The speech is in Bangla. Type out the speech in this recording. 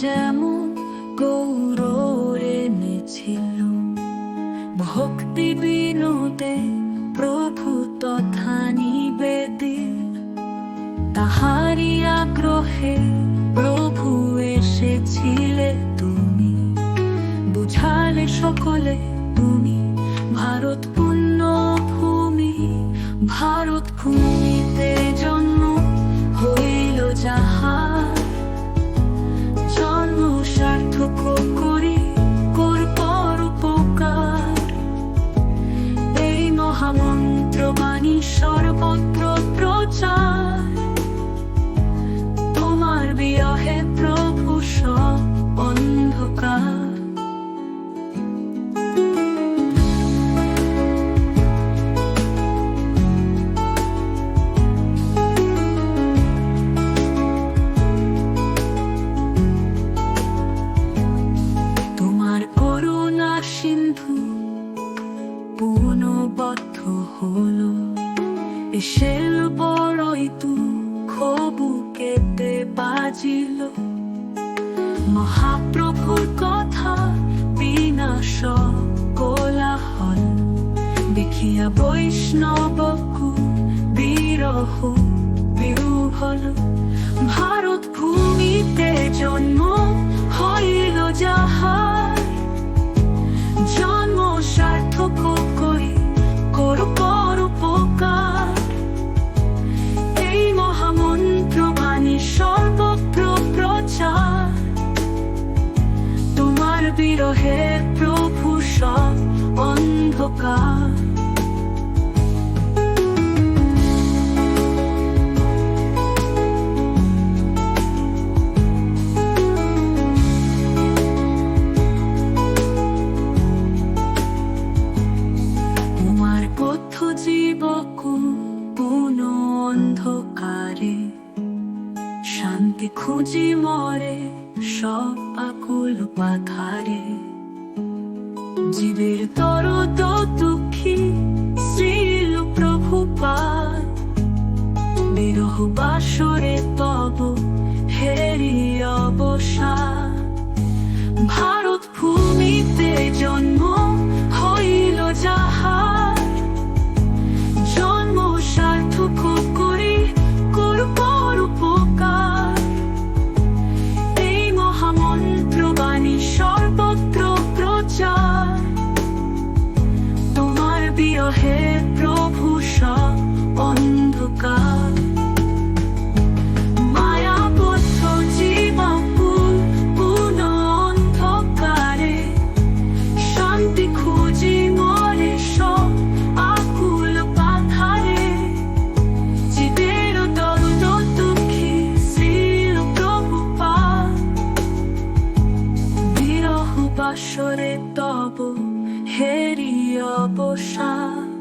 যেমন গৌরব এনেছিল। ভক্তি বিনোদে প্রভু তথা নিবেদিত তাহারি আগ্রহে প্রভু এসেছিলে তুমি। বুঝালে সকলে তুমি। ভারত পুণ্য ভূমি, ভারত ভূমিতে প্রচার। তোমার বিরহে প্রভু সব অন্ধকার। সিন্ধু পুনবদ্ধ হলো। এসেল বড়ই তু খবুকেতে বাজিল। মহাপ্রভুর কথা বিনাশ কোলাহল। দেখিয়া বৈষ্ণবকু বিরহ বিহল ভারত ভূমিতে জন্ম বিরহে প্রভু সব অন্ধকার। শান্তি খুঁজি মরে, সব আকুল পাথারে। জীবের তর দুঃখী শ্রীল প্রভু পার বিরহ বাসরে তব হেরি অবসাদ। বাসরে তব হেরি অবসাদ।